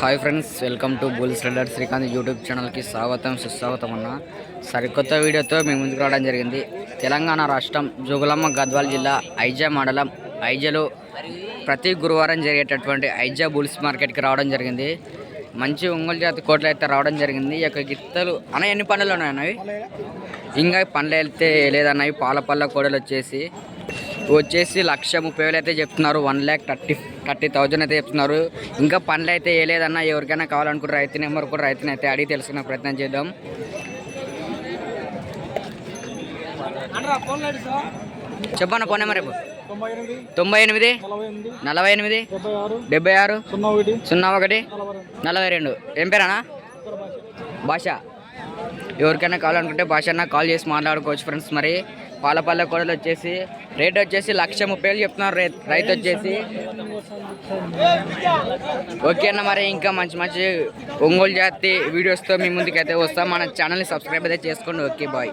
Hi friends welcome to బుల్స్ రెడర్ Srikanth YouTube ఛానల్కి స్వాగతం సుస్వాగతం అన్న. సరికొత్త వీడియోతో మేము ముందుకు రావడం జరిగింది. తెలంగాణ రాష్ట్రం జోగులమ్మ గద్వాల జిల్లా ఐజా మండలం ఐజాలో ప్రతి గురువారం జరిగేటటువంటి ఐజా బుల్స్ మార్కెట్కి రావడం జరిగింది. మంచి ఒంగోలు జాతి కోట్లు అయితే రావడం జరిగింది. ఈ యొక్క గిత్తలు అన్న ఎన్ని పండ్లు ఉన్నాయి అన్నవి ఇంకా పండ్లు వెళ్తే లేదన్నవి. పాల పళ్ళ కోడలు వచ్చేసి వచ్చేసి లక్ష ముప్పై వేలు అయితే చెప్తున్నారు. One lakh thirty thirty thousand అయితే చెప్తున్నారు. ఇంకా పనులు అయితే ఏ లేదన్నా ఎవరికైనా కావాలనుకుంటే రైతు నెంబర్ కూడా రైతుని అయితే అడిగి తెలుసుకునే ప్రయత్నం చేద్దాం. చెప్పన్న ఫోన్ నెంబర్ రేపు తొంభై ఎనిమిది నలభై ఎనిమిది డెబ్బై ఆరు సున్నా ఒకటి సున్నా ఒకటి నలభై రెండు. ఏం పేరన్నా భాష. ఎవరికైనా కావాలనుకుంటే భాష అన్న కాల్ చేసి మాట్లాడుకోవచ్చు ఫ్రెండ్స్. మరి పాలపల్లె కోడలు వచ్చేసి రేట్ వచ్చేసి లక్ష ముప్పై వేలు చెప్తున్నారు రైతు రైతు వచ్చేసి. ఓకే అన్న మరి ఇంకా మంచి మంచి ఒంగోలు జాతి వీడియోస్తో మీ ముందుకైతే వస్తాం. మన ఛానల్ని సబ్స్క్రైబ్ అయితే చేసుకోండి. Okay bye.